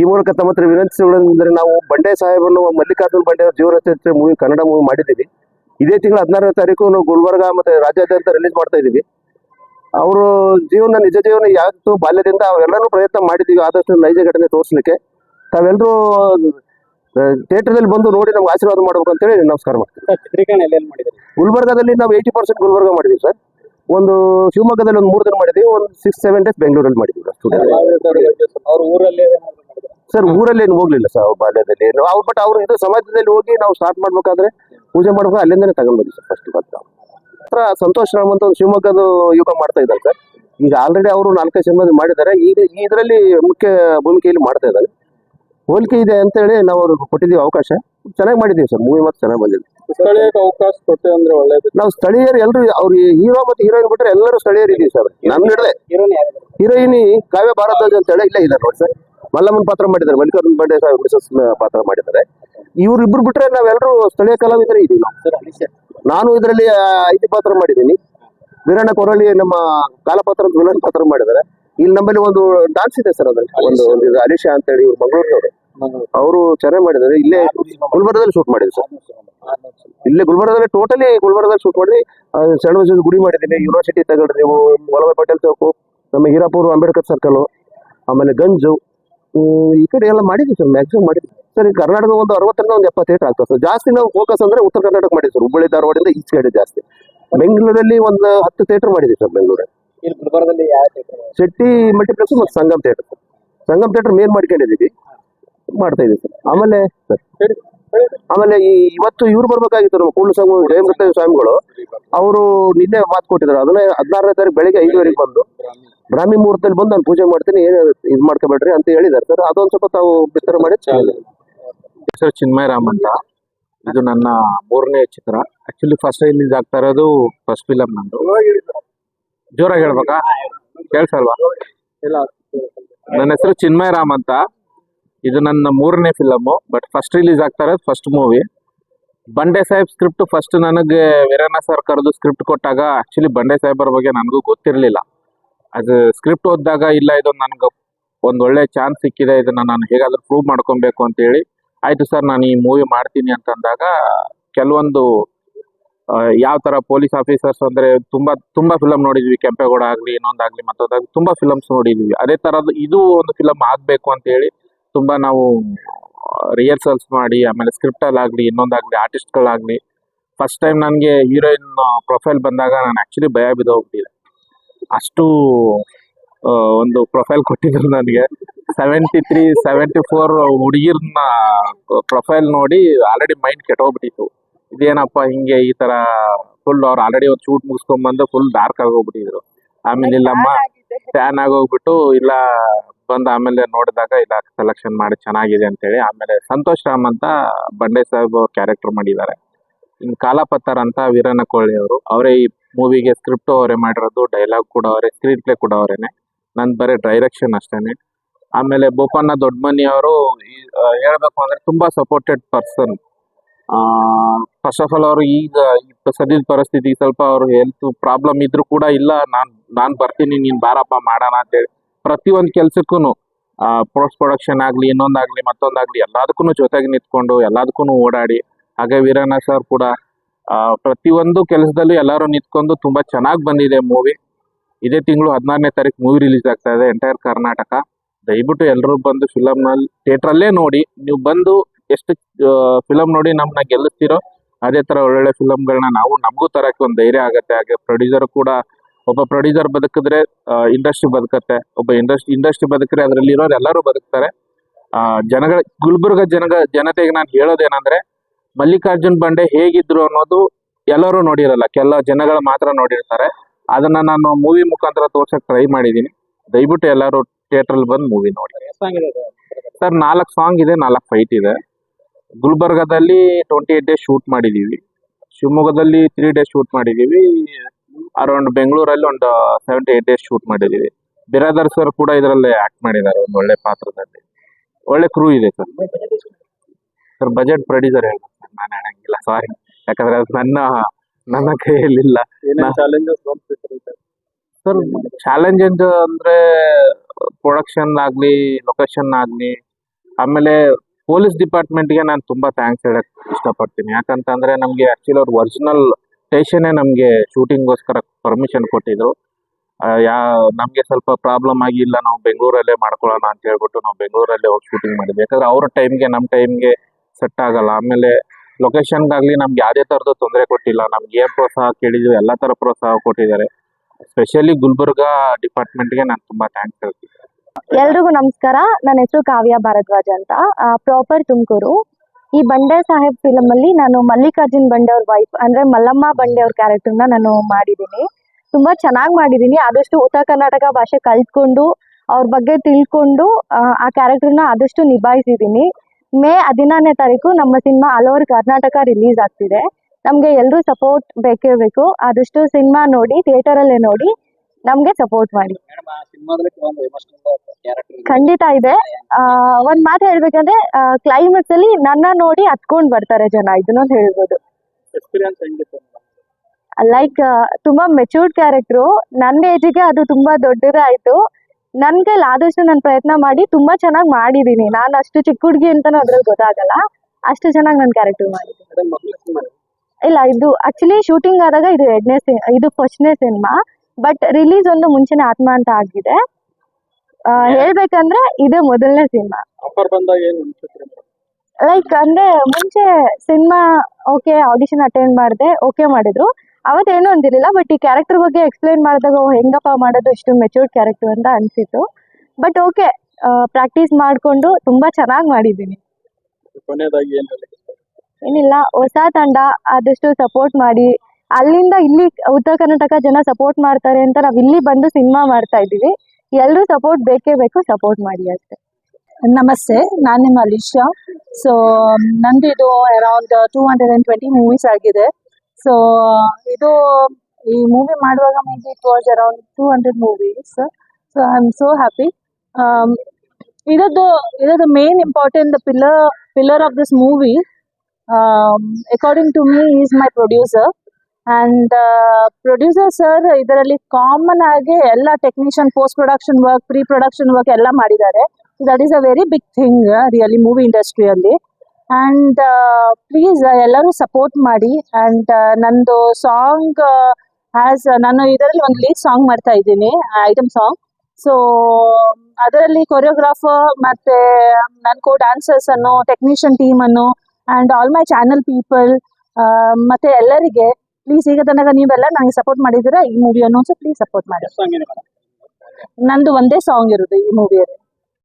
ಈ ಮೂಲಕ ತಮ್ಮ ಹತ್ರ ವಿನಂತಿಸಿಕೊಳ್ಳೋದಂದ್ರೆ ನಾವು ಬಂಡೆ ಸಾಹೇಬನ್ನು ಮಲ್ಲಿಕಾರ್ಜುನ್ ಬಂಡೆ ಜೀವನ ಚರಿತ್ರೆ ಮೂವಿ ಕನ್ನಡ ಮೂವಿ ಮಾಡಿದ್ದೀವಿ. ಇದೇ ತಿಂಗಳ ಹದಿನಾರನೇ ತಾರೀಕು ನಾವು ಗುಲ್ಬರ್ಗ ಮತ್ತೆ ರಾಜ್ಯಾದ್ಯಂತ ರಿಲೀಸ್ ಮಾಡ್ತಾ ಇದ್ದೀವಿ. ಅವರು ಜೀವನ ನಿಜ ಜೀವನ ಯಾವತ್ತು ಬಾಲ್ಯದಿಂದ ಅವೆಲ್ಲರೂ ಪ್ರಯತ್ನ ಮಾಡಿದ್ದೀವಿ. ಆದಷ್ಟು ನೈಜ ಘಟನೆ ತೋರಿಸ್ಲಿಕ್ಕೆ. ತಾವೆಲ್ಲರೂ ಥಿಯೇಟರ್ದಲ್ಲಿ ಬಂದು ನೋಡಿ ನಮ್ಗೆ ಆಶೀರ್ವಾದ ಮಾಡ್ಬೇಕು ಅಂತೇಳಿ ನಮಸ್ಕಾರ ಮಾಡ್ತೀವಿ. ಗುಲ್ಬರ್ಗಾದಲ್ಲಿ ನಾವು ಏಯ್ಟಿ ಪರ್ಸೆಂಟ್ ಗುಲ್ಬರ್ಗ ಮಾಡಿದ್ದೀವಿ ಸರ್. ಒಂದು ಶಿವಮೊಗ್ಗದಲ್ಲಿ ಒಂದು ಮೂರು ದಿನ ಮಾಡಿದ್ವಿ ಒಂದು ಸಿಕ್ಸ್ ಸೆವೆನ್ ಡೇಸ್ ಬೆಂಗಳೂರಲ್ಲಿ ಮಾಡಿದ್ವಿ? ಸರ್ ಊರಲ್ಲಿ ಏನು ಹೋಗ್ಲಿಲ್ಲ ಸರ್ ಬಾಲ್ಯದಲ್ಲಿ. ಅವ್ರು ಬಟ್ ಅವ್ರು ಇದು ಸಮಾಜದಲ್ಲಿ ಹೋಗಿ ನಾವು ಸ್ಟಾರ್ಟ್ ಮಾಡ್ಬೇಕಾದ್ರೆ ಪೂಜೆ ಮಾಡ್ಬೇಕು ಅಲ್ಲಿಂದನೇ ತಗೊಂಡ್ಬೋದು ಬಂದ್ವಿ ಸರ್ ಫಸ್ಟ್ ಬಂದು. ಹತ್ರ ಸಂತೋಷ್ ರಾಮ್ ಅಂತ ಒಂದು ಶಿವಮೊಗ್ಗದ ಯುಗ ಮಾಡ್ತಾ ಇದ್ದಾರೆ ಸರ್. ಈಗ ಆಲ್ರೆಡಿ ಅವರು ನಾಲ್ಕೈದು ಸಿನಿಮಾ ಮಾಡಿದ್ದಾರೆ. ಈ ಇದರಲ್ಲಿ ಮುಖ್ಯ ಭೂಮಿಕೆಯಲ್ಲಿ ಮಾಡ್ತಾ ಇದ್ದಾರೆ. ಹೋಲಿಕೆ ಇದೆ ಅಂತ ಹೇಳಿ ನಾವು ಅವ್ರಿಗೆ ಕೊಟ್ಟಿದ್ದೀವಿ ಅವಕಾಶ. ಚೆನ್ನಾಗಿ ಮಾಡಿದ್ದೀವಿ ಸರ್ ಮೂವಿ ಮಾತ್ರ ಚೆನ್ನಾಗಿ ಬಂದಿದೆ. ಸ್ಥಳೀಯಕ್ಕೆ ಅವಕಾಶ ಕೊಟ್ಟೆ ಅಂದ್ರೆ ಒಳ್ಳೇದು ನಾವು ಸ್ಥಳೀಯರು ಎಲ್ಲರೂ ಅವ್ರು ಹೀರೋ ಮತ್ತೆ ಹೀರೋಯಿನ್ ಬಿಟ್ಟರೆ ಎಲ್ಲರೂ ಸ್ಥಳೀಯರು ಇದೀವಿ ಸರ್. ನಮ್ ಯಾರು? ಹೀರೋಯಿನಿ ಕಾವ್ಯ ಭಾರದ್ವಾಜ್ ಅಂತ ಹೇಳಿ ಇಲ್ಲೇ ಇದ್ದಾರೆ ನೋಡಿ ಸರ್. ಮಲ್ಲಮ್ಮನ್ ಪಾತ್ರ ಮಾಡಿದ್ದಾರೆ ಮಲ್ಲಿಕಾರ್ಜುನ್ ಬಂಡೆ ಸಾಹೇಬ್ ಮಿಸಸ್ ಪಾತ್ರ ಮಾಡಿದ್ದಾರೆ. ಇವ್ರಿಬ್ರು ಬಿಟ್ರೆ ನಾವೆಲ್ಲರೂ ಸ್ಥಳೀಯ ಕಲಾವಿದರೇ ಇದೀವಿ ನಾವು. ನಾನು ಇದರಲ್ಲಿ ಐದು ಪಾತ್ರ ಮಾಡಿದ್ದೀನಿ. ವೀರಣ್ಣ ಕೊರಳಿ ನಮ್ಮ ಕಾಲಪಾತ್ರ ವಿಲನ್ ಪಾತ್ರ ಮಾಡಿದ್ದಾರೆ. ಇಲ್ಲಿ ನಮ್ಮಲ್ಲಿ ಒಂದು ಡಾನ್ಸ್ ಇದೆ ಸರ್ ಅದ್ರಲ್ಲಿ. ಒಂದು ಒಂದು ಇದು ಅಲಿಶಾ ಅಂತ ಹೇಳಿ ಮಂಗಳೂರಿನವರು. ಅವರು ಚೆನ್ನಾಗಿ ಮಾಡಿದ್ದಾರೆ. ಇಲ್ಲೇ ಗುಲ್ಬರ್ಗದಲ್ಲಿ ಶೂಟ್ ಮಾಡಿದ್ರು ಸರ್. ಇಲ್ಲೇ ಗುಲ್ಬರ್ಗದಲ್ಲಿ ಟೋಟಲಿ ಗುಲ್ಬರ್ಗದಲ್ಲಿ ಶೂಟ್ ಮಾಡಿ ಸಣ್ಣ ಗುಡಿ ಮಾಡಿದ್ದೀನಿ ಯೂನಿವರ್ಸಿಟಿ ತಗೊಳ್ರಿ ನೀವು ವಲ್ಲಭಾಯ್ ಪಟೇಲ್ ಚೌಕು ನಮ್ಮ ಹೀರಾಪುರ ಅಂಬೇಡ್ಕರ್ ಸರ್ಕಲ್ ಆಮೇಲೆ ಗಂಜು ಈ ಕಡೆ ಎಲ್ಲ ಮಾಡಿದ್ವಿ ಸರ್ ಮ್ಯಾಕ್ಸಿಮಮ್ ಮಾಡಿದ್ವಿ. ಸರ್ ಈ ಕರ್ನಾಟಕದ ಒಂದು ಅರವತ್ತರಿಂದ ಒಂದು ಎಪ್ಪತ್ತು ಥಿಯೇಟರ್ ಆಗ್ತದೆ ಸರ್ ಜಾಸ್ತಿ ನಾವು ಫೋಕಸ್ ಅಂದ್ರೆ ಉತ್ತರ ಕರ್ನಾಟಕ ಮಾಡಿದ್ವಿ ಸರ್ ಹುಬ್ಬಳ್ಳಿ ಧಾರವಾಡದಿಂದ ಈ ಕಡೆ ಜಾಸ್ತಿ. ಬೆಂಗಳೂರಲ್ಲಿ ಒಂದು ಹತ್ತು ಥಿಯೇಟರ್ ಮಾಡಿದ್ವಿ ಸರ್ ಬೆಂಗಳೂರು ಇಲ್ಲಿ ಗುಲ್ಬರ್ಗದಲ್ಲಿ? ಶೆಟ್ಟಿ ಮಲ್ಟಿಪ್ಲೆಕ್ಸ್ ಮತ್ತು Sangam theatre Sangam theatre main ಮಾಡ್ಕೊಂಡಿದ್ದೀವಿ. ಮಾಡ್ತಾ ಇದ್ದೀವಿ ಸರ್ ಆಮೇಲೆ ಸರ್. ಆಮೇಲೆ ಈ ಇವತ್ತು ಇವ್ರು ಬರ್ಬೇಕಾಗಿತ್ತು ನಮ್ಮ ಕೂಡಲ ಸಂಘ ಜಯಮೃತ ಸ್ವಾಮಿಗಳು. ಅವರು ನಿನ್ನೆ ಮಾತು ಕೊಟ್ಟಿದ್ರು ಅದನ್ನ ಹದಿನಾರನೇ ತಾರೀಕು ಬೆಳಿಗ್ಗೆ ಐದುವರೆಗೆ ಬಂದು ಬ್ರಾಹ್ಮಿ ಮುಹೂರ್ತದಲ್ಲಿ ಬಂದು ನಾನು ಪೂಜೆ ಮಾಡ್ತೀನಿ ಏನು ಇದು ಮಾಡ್ಕೋಬೇಡ್ರಿ ಅಂತ ಹೇಳಿದ್ದಾರೆ. ಸರ್ ಅದೊಂದು ಸ್ವಲ್ಪ ತಾವು ಬಿತ್ತರ ಮಾಡಿ ಹೆಸರು ಚಿನ್ಮಯ ರಾಮ್ ಅಂತ ಇದು ನನ್ನ ಮೂರನೇ ಚಿತ್ರ. ಆಕ್ಚುಲಿ ಫಸ್ಟ್ ರಿಲೀಸ್ ಆಗ್ತಾ ಇರೋದು ಫಸ್ಟ್ ಫಿಲಮ್ ನಂದು. ಜೋರಾಗಿ ಹೇಳ್ಬೇಕಾ? ಕೇಳ್ಸಲ್ವಾ? ನನ್ನ ಹೆಸರು ಚಿನ್ಮಯ ರಾಮ್ ಅಂತ. ಇದು ನನ್ನ ಮೂರನೇ ಫಿಲಮು ಬಟ್ ಫಸ್ಟ್ ರಿಲೀಸ್ ಆಗ್ತಾ first movie Bande Saheb script first ನನಗೆ ವೀರಣ್ಣ ಸರ್ ಕರೆದು ಸ್ಕ್ರಿಪ್ಟ್ ಕೊಟ್ಟಾಗ ಆ್ಯಕ್ಚುಲಿ ಬಂಡೆ ಸಾಹೇಬರ ಬಗ್ಗೆ ನನಗೂ ಗೊತ್ತಿರಲಿಲ್ಲ. ಅದು ಸ್ಕ್ರಿಪ್ಟ್ ಓದಿದಾಗ ಇಲ್ಲ, ಇದು ನನಗೆ ಒಂದು ಒಳ್ಳೆ ಚಾನ್ಸ್ ಸಿಕ್ಕಿದೆ, ಇದನ್ನ ನಾನು ಹೇಗಾದರೂ ಪ್ರೂವ್ ಮಾಡ್ಕೊಬೇಕು ಅಂತ ಹೇಳಿ ಆಯ್ತು ಸರ್ ನಾನು ಈ ಮೂವಿ ಮಾಡ್ತೀನಿ ಅಂತಂದಾಗ ಕೆಲವೊಂದು ಯಾವ ಥರ ಪೊಲೀಸ್ ಆಫೀಸರ್ಸ್ ಅಂದ್ರೆ ತುಂಬಾ ತುಂಬಾ ಫಿಲಮ್ ನೋಡಿದ್ವಿ. ಕೆಂಪೇಗೌಡ ಆಗ್ಲಿ, ಇನ್ನೊಂದಾಗ್ಲಿ, ಮತ್ತೊಂದಾಗಲಿ, ತುಂಬಾ ಫಿಲಮ್ಸ್ ನೋಡಿದ್ವಿ. ಅದೇ ಥರದ್ದು ಇದು ಒಂದು ಫಿಲಮ್ ಆಗಬೇಕು ಅಂತ ಹೇಳಿ ತುಂಬಾ ನಾವು ರಿಹರ್ಸಲ್ಸ್ ಮಾಡಿ, ಆಮೇಲೆ ಸ್ಕ್ರಿಪ್ಟ್ ಇನ್ನೊಂದಾಗಲಿ ಆರ್ಟಿಸ್ಟ್ಗಳಾಗ್ಲಿ ಫಸ್ಟ್ ಟೈಮ್ ನನಗೆ ಹೀರೋಯಿನ್ ಪ್ರೊಫೈಲ್ ಬಂದಾಗ ನಾನು ಆ್ಯಕ್ಚುಲಿ ಭಯ ಬಿದ್ದೋಗ್ಬಿಟ್ಟಿದೆ ಅಷ್ಟು ಒಂದು ಪ್ರೊಫೈಲ್ ಕೊಟ್ಟಿದ್ರು ನನಗೆ. ಸೆವೆಂಟಿ ತ್ರೀ ಸೆವೆಂಟಿ ಫೋರ್ ಹುಡುಗಿರ್ನ ಪ್ರೊಫೈಲ್ ನೋಡಿ ಆಲ್ರೆಡಿ ಮೈಂಡ್ ಕೆಟ್ಟೋಗ್ಬಿಟ್ಟಿತ್ತು. ಇದೇನಪ್ಪ ಹಿಂಗೆ ಈ ತರ ಫುಲ್ ಅವ್ರು ಆಲ್ರೆಡಿ ಒಂದು ಶೂಟ್ ಮುಗಿಸ್ಕೊಂಡ್ಬಂದು ಫುಲ್ ಡಾರ್ಕ್ ಆಗೋಗ್ಬಿಟ್ಟಿದ್ರು ಆಮೇಲೆ ಇಲ್ಲಮ್ಮ ಟ್ಯಾನ್ ಆಗೋಗ್ಬಿಟ್ಟು ಇಲ್ಲ, ಬಂದು ಆಮೇಲೆ ನೋಡಿದಾಗ ಇಲ್ಲ ಸೆಲೆಕ್ಷನ್ ಮಾಡಿ ಚೆನ್ನಾಗಿದೆ ಅಂತೇಳಿ ಆಮೇಲೆ ಸಂತೋಷ್ ರಾಮ್ ಅಂತ ಬಂಡೆ ಸಾಹೇಬ್ ಅವ್ರ ಕ್ಯಾರೆಕ್ಟರ್ ಮಾಡಿದ್ದಾರೆ. ಇನ್ ಕಾಲಾಪತ್ತರ್ ಅಂತ ವೀರಣ್ಣ ಕೋಳಿ ಅವರು, ಅವರೇ ಈ ಮೂವಿಗೆ ಸ್ಕ್ರಿಪ್ಟ್ ಅವರೇ ಮಾಡಿರೋದು ಡೈಲಾಗ್ ಕೂಡ ಅವರೇ ಸ್ಕ್ರೀನ್ ಪ್ಲೇ ಕೂಡ ಅವರೇನೆ. ನಂದು ಬರೀ ಡೈರೆಕ್ಷನ್ ಅಷ್ಟೇನೆ. ಆಮೇಲೆ ಬೋಪಣ್ಣ ದೊಡ್ಡಮನಿ ಅವರು ಹೇಳ್ಬೇಕು ಅಂದ್ರೆ ತುಂಬಾ supported person first of all ಅವರು ಈಗ ಸದ್ಯದ ಪರಿಸ್ಥಿತಿ ಸ್ವಲ್ಪ ಅವ್ರ ಹೆಲ್ತ್ ಪ್ರಾಬ್ಲಮ್ ಇದ್ರು ಕೂಡ ಇಲ್ಲ. ನಾನ್ ನಾನ್ ಬರ್ತೀನಿ, ನೀನ್ ಬಾರಪ್ಪ, ಮಾಡೋಣ ಅಂತೇಳಿ. ಪ್ರತಿಯೊಂದು ಕೆಲ್ಸಕ್ಕೂ ಪೋಸ್ಟ್ ಪ್ರೊಡಕ್ಷನ್ ಆಗಲಿ, ಇನ್ನೊಂದಾಗ್ಲಿ, ಮತ್ತೊಂದಾಗ್ಲಿ ಎಲ್ಲದಕ್ಕೂ ಜೊತೆಗೆ ನಿಂತ್ಕೊಂಡು ಎಲ್ಲದಕ್ಕೂ ಓಡಾಡಿ. ಹಾಗೆ ವೀರಣ್ಣ ಸರ್ ಕೂಡ ಪ್ರತಿಯೊಂದು ಕೆಲಸದಲ್ಲೂ ಎಲ್ಲರೂ ನಿಂತ್ಕೊಂಡು ತುಂಬಾ ಚೆನ್ನಾಗಿ ಬಂದಿದೆ ಮೂವಿ ಇದೇ ತಿಂಗಳು ಹದಿನಾರನೇ ತಾರೀಕು ಮೂವಿ ರಿಲೀಸ್ ಆಗ್ತಾ ಇದೆ ಎಂಟೈರ್ ಕರ್ನಾಟಕ. ದಯವಿಟ್ಟು ಎಲ್ಲರೂ ಬಂದು ಫಿಲಮ್ನಲ್ಲಿ ಥಿಯೇಟರ್ ಅಲ್ಲೇ ನೋಡಿ, ನೀವು ಬಂದು ಎಷ್ಟು ಫಿಲಮ್ ನೋಡಿ ನಮ್ಮನ್ನ ಗೆಲ್ಲಿಸ್ತಿರೋ ಅದೇ ತರ ಒಳ್ಳೊಳ್ಳೆ ಫಿಲಮ್ಗಳನ್ನ ನಾವು ನಮಗೂ ತರಕ್ಕೆ ಒಂದು ಧೈರ್ಯ ಆಗತ್ತೆ. ಹಾಗೆ ಪ್ರೊಡ್ಯೂಸರ್ ಕೂಡ ಒಬ್ಬ ಪ್ರೊಡ್ಯೂಸರ್ ಬದುಕಿದ್ರೆ ಇಂಡಸ್ಟ್ರಿ ಬದುಕತ್ತೆ. ಒಬ್ಬ ಇಂಡಸ್ಟ್ರಿ ಇಂಡಸ್ಟ್ರಿ ಬದುಕಿದ್ರೆ ಅದರಲ್ಲಿ ಇರೋರು ಎಲ್ಲರೂ ಬದುಕ್ತಾರೆ. ಆ, ಜನಗಳ ಗುಲ್ಬರ್ಗ ಜನಗ ಜನತೆಗೆ ನಾನು ಹೇಳೋದೇನಂದ್ರೆ ಮಲ್ಲಿಕಾರ್ಜುನ್ ಬಂಡೆ ಹೇಗಿದ್ರು ಅನ್ನೋದು ಎಲ್ಲರೂ ನೋಡಿರಲ್ಲ. ಕೆಲ ಜನಗಳು ಮಾತ್ರ ನೋಡಿರ್ತಾರೆ. ಅದನ್ನ ನಾನು ಮೂವಿ ಮುಖಾಂತರ ತೋರ್ಸಕ್ ಟ್ರೈ ಮಾಡಿದೀನಿ. ದಯವಿಟ್ಟು ಎಲ್ಲರೂ ಥಿಯೇಟರ್ ಬಂದು ಮೂವಿ ನೋಡಿ. ಸರ್ ನಾಲ್ಕು ಸಾಂಗ್ ಇದೆ ನಾಲ್ಕು ಫೈಟ್ ಇದೆ. ಗುಲ್ಬರ್ಗದಲ್ಲಿ ಟ್ವೆಂಟಿ ಏಟ್ ಡೇಸ್ ಶೂಟ್ ಮಾಡಿದೀವಿ. ಶಿವಮೊಗ್ಗದಲ್ಲಿ ತ್ರೀ ಡೇಸ್ ಶೂಟ್ ಮಾಡಿದೀವಿ. ಅರೌಂಡ್ ಬೆಂಗಳೂರಲ್ಲಿ ಒಂದು ಸೆವೆಂಟಿ ಏಟ್ ಡೇಸ್ ಶೂಟ್ ಮಾಡಿದೀವಿ. ಬಿರಾದರ್ ಸರ್ ಕೂಡ ಇದರಲ್ಲಿ ಆಕ್ಟ್ ಮಾಡಿದ್ದಾರೆ ಒಂದು ಒಳ್ಳೆ ಪಾತ್ರದಲ್ಲಿ. ಒಳ್ಳೆ ಕ್ರೂ ಇದೆ ಸರ್. ಸರ್ ಬಜೆಟ್ ಪ್ರೊಡ್ಯೂಸರ್ ಹೇಳ್ಬೇಕು ಸರ್ ನಾನು ಹೇಳಂಗಿಲ್ಲ ಸಾರಿ ಯಾಕಂದ್ರೆ ಅದು ನನ್ನ ನನ್ನ ಕೈಯಲ್ಲಿಲ್ಲ. Challenges sir? ಚಾಲೆಂಜ್ ಅಂದ್ರೆ ಪ್ರೊಡಕ್ಷನ್ ಆಗ್ಲಿ ಲೊಕೇಶನ್ ಆಗ್ಲಿ ಆಮೇಲೆ ಪೊಲೀಸ್ ಡಿಪಾರ್ಟ್ಮೆಂಟ್ಗೆ ನಾನು ತುಂಬಾ ಥ್ಯಾಂಕ್ಸ್ ಹೇಳಕ್ ಇಷ್ಟಪಡ್ತೀನಿ. ಯಾಕಂತಂದ್ರೆ ನಮಗೆ ಆಕ್ಚುಲಿ ಅವ್ರ ಒರಿಜಿನಲ್ ಸ್ಟೇಷನ್ನೇ ನಮಗೆ ಶೂಟಿಂಗ್ಗೋಸ್ಕರ ಪರ್ಮಿಷನ್ ಕೊಟ್ಟಿದ್ರು. ಯಾ, ನಮಗೆ ಸ್ವಲ್ಪ ಪ್ರಾಬ್ಲಮ್ ಆಗಿ ಇಲ್ಲ ನಾವು ಬೆಂಗಳೂರಲ್ಲೇ ಮಾಡ್ಕೊಳ್ಳೋಣ ಅಂತ ಹೇಳ್ಬಿಟ್ಟು ನಾವು ಬೆಂಗಳೂರಲ್ಲೇ ಹೋಗಿ ಶೂಟಿಂಗ್ ಮಾಡಿದ್ವಿ. ಯಾಕಂದ್ರೆ ಅವ್ರ ಟೈಮ್ಗೆ ನಮ್ಮ ಟೈಮ್ಗೆ ಸೆಟ್ ಆಗಲ್ಲ. ಆಮೇಲೆ ಲೊಕೇಶನ್ಗಾಗ್ಲಿ ನಮ್ಗೆ ಯಾವುದೇ ಥರದ್ದು ತೊಂದರೆ ಕೊಟ್ಟಿಲ್ಲ. ನಮ್ಗೆ ಏನು ಪ್ರೋತ್ಸಾಹ ಕೇಳಿದ್ವಿ, ಎಲ್ಲ ಥರ ಪ್ರೋತ್ಸಾಹ ಕೊಟ್ಟಿದ್ದಾರೆ. ಸ್ಪೆಷಲಿ ಗುಲ್ಬರ್ಗಾ ಡಿಪಾರ್ಟ್ಮೆಂಟ್ಗೆ ನಾನು ತುಂಬ ಥ್ಯಾಂಕ್ಸ್ ಹೇಳ್ತೀನಿ. ಎಲ್ರಿಗೂ ನಮಸ್ಕಾರ. ನನ್ನ ಹೆಸರು ಕಾವ್ಯ ಭಾರದ್ವಾಜ್ ಅಂತ. ಪ್ರಾಪರ್ ತುಮಕೂರು. ಈ ಬಂಡೆ ಸಾಹೇಬ್ ಫಿಲಮ್ ಅಲ್ಲಿ ನಾನು ಮಲ್ಲಿಕಾರ್ಜುನ್ ಬಂಡೆ ಅವ್ರ ವೈಫ್ ಅಂದ್ರೆ ಮಲ್ಲಮ್ಮ ಬಂಡೆ ಅವ್ರ ಕ್ಯಾರೆಕ್ಟರ್ನ ನಾನು ಮಾಡಿದ್ದೀನಿ. ತುಂಬಾ ಚೆನ್ನಾಗಿ ಮಾಡಿದ್ದೀನಿ. ಆದಷ್ಟು ಉತ್ತರ ಕರ್ನಾಟಕ ಭಾಷೆ ಕಲ್ತ್ಕೊಂಡು ಅವ್ರ ಬಗ್ಗೆ ತಿಳ್ಕೊಂಡು ಆ, ಕ್ಯಾರೆಕ್ಟರ್ ಕ್ಯಾರೆಕ್ಟರ್ನ ಆದಷ್ಟು ನಿಭಾಯಿಸಿದ್ದೀನಿ. ಮೇ ಹದಿನಾರನೇ ತಾರೀಕು ನಮ್ಮ cinema all over Karnataka release ಆಗ್ತಿದೆ. ನಮಗೆ ಎಲ್ಲರೂ ಸಪೋರ್ಟ್ ಬೇಕೇ ಬೇಕು. ಆದಷ್ಟು ಸಿನಿಮಾ ನೋಡಿ ಥಿಯೇಟರಲ್ಲೇ ನೋಡಿ ನಮಗೆ ಸಪೋರ್ಟ್ ಮಾಡಿ. ಖಂಡಿತ ಇದೆ. ಒಂದ್ ಮಾತು ಹೇಳ್ಬೇಕಂದ್ರೆ ಕ್ಲೈಮ್ಯಾಕ್ಸ್ ಅಲ್ಲಿ ನನ್ನ ನೋಡಿ ಹತ್ಕೊಂಡ್ ಬರ್ತಾರೆ ಜನ ಇದನ್ನೊಂದು ಹೇಳ್ಬೋದು. ಲೈಕ್ ತುಂಬಾ ಮೆಚೂರ್ಡ್ ಕ್ಯಾರೆಕ್ಟ್ರು ನನ್ನ ಏಜಿಗೆ ಅದು ತುಂಬಾ ದೊಡ್ಡದಾಯ್ತು. ನನ್ ಕೈಲಿ ಆದಷ್ಟು ನಾನು ಪ್ರಯತ್ನ ಮಾಡಿ ತುಂಬಾ ಚೆನ್ನಾಗಿ ಮಾಡಿದೀನಿ. ನಾನು ಅಷ್ಟು ಚಿಕ್ಕ ಹುಡುಗಿ ಅಂತಾನು ಅದ್ರಲ್ಲಿ ಗೊತ್ತಾಗಲ್ಲ. ಅಷ್ಟು ಚೆನ್ನಾಗಿ ನನ್ನ ಕ್ಯಾರೆಕ್ಟರ್ ಮಾಡಿದ್ದೀನಿ. ಇಲ್ಲ ಇದು ಆಕ್ಚುಲಿ ಶೂಟಿಂಗ್ ಆದಾಗ ಇದು ಎರಡನೇ ಇದು ಫಸ್ಟ್ನೇ ಸಿನಿಮಾ ಬಟ್ ರಿಲೀಸ್ ಒಂದು ಮುಂಚೆನೆ ಆತ್ಮ ಅಂತ ಆಗಿದೆ. ಹೇಳ್ಬೇಕಂದ್ರೆ ಇದೇ ಮೊದಲನೇ ಸಿನಿಮಾ. ಲೈಕ್ ಅಂದ್ರೆ ಮುಂಚೆ ಸಿನಿಮಾ ಓಕೆ ಆಡಿಷನ್ ಅಟೆಂಡ್ ಮಾಡಿದೆ ಓಕೆ ಮಾಡಿದ್ರು. ಅವತ್ತೇನು ಅಂದಿರಲಿಲ್ಲ ಬಟ್ ಈ ಕ್ಯಾರೆಕ್ಟರ್ ಬಗ್ಗೆ ಎಕ್ಸ್ಪ್ಲೈನ್ ಮಾಡಿದಾಗ ಹೆಂಗಪ್ಪ ಮಾಡೋದು ಇಷ್ಟು ಮೆಚೂರ್ಡ್ ಕ್ಯಾರೆಕ್ಟರ್ ಅಂತ ಅನ್ಸಿತ್ತು. ಬಟ್ ಓಕೆ ಪ್ರಾಕ್ಟೀಸ್ ಮಾಡಿಕೊಂಡು ತುಂಬಾ ಚೆನ್ನಾಗಿ ಮಾಡಿದ್ದೀನಿ. ಏನಿಲ್ಲ ಹೊಸ ತಂಡ ಆದಷ್ಟು ಸಪೋರ್ಟ್ ಮಾಡಿ ಅಲ್ಲಿಂದ ಇಲ್ಲಿ ಉತ್ತರ ಕರ್ನಾಟಕ ಜನ ಸಪೋರ್ಟ್ ಮಾಡ್ತಾರೆ ಅಂತ ನಾವು ಇಲ್ಲಿ ಬಂದು ಸಿನಿಮಾ ಮಾಡ್ತಾ ಇದ್ದೀವಿ. ಎಲ್ಲರೂ ಸಪೋರ್ಟ್ ಬೇಕೇ ಬೇಕು ಸಪೋರ್ಟ್ ಮಾಡಿ ಅಷ್ಟೇ. ನಮಸ್ತೆ, ನಾನು ನಿಮ್ಮ ಅಲಿಶಾ. ಸೊ ನಂದು ಇದು around two hundred and twenty movies ಆಗಿದೆ. ಸೊ ಇದು ಈ ಮೂವಿ ಮಾಡುವಾಗ maybe it was around two hundred movies so I am so happy ಇದರದ್ದು ಇದರದ್ದು main important pillar pillar of this movie according to me is my producer and producer sir ಇದರಲ್ಲಿ common ಆಗಿ ಎಲ್ಲ technician post production work pre production work ಎಲ್ಲ ಮಾಡಿದ್ದಾರೆ that is a very big thing really movie ಇಂಡಸ್ಟ್ರಿಯಲ್ಲಿ and please ಎಲ್ಲರೂ support ಮಾಡಿ. And ನಂದು song as ನಾನು ಇದರಲ್ಲಿ ಒಂದು ಲೀಡ್ ಸಾಂಗ್ ಮಾಡ್ತಾ ಇದ್ದೀನಿ ಐಟಮ್ ಸಾಂಗ್ ಸೊ ಅದರಲ್ಲಿ ಕೊರಿಯೋಗ್ರಾಫರ್ ಮತ್ತೆ ನನ್ನ ಕೋ ಡ್ಯಾನ್ಸರ್ಸ್ ಅನ್ನು ಟೆಕ್ನಿಷಿಯನ್ ಟೀಮ್ ಅನ್ನು and all my channel people ಮತ್ತೆ ಎಲ್ಲರಿಗೆ ಪ್ಲೀಸ್ ಈಗ ತನಕ ನೀವೆಲ್ಲ ನನಗೆ ಸಪೋರ್ಟ್ ಮಾಡಿದ್ದೀರಾ ಈ ಮೂವಿಯನ್ನು ಸೊ ಪ್ಲೀಸ್ ಸಪೋರ್ಟ್ ಮಾಡಿ. ನಂದು ಒಂದೇ ಸಾಂಗ್ ಇರೋದು ಈ ಮೂವಿಯಲ್ಲಿ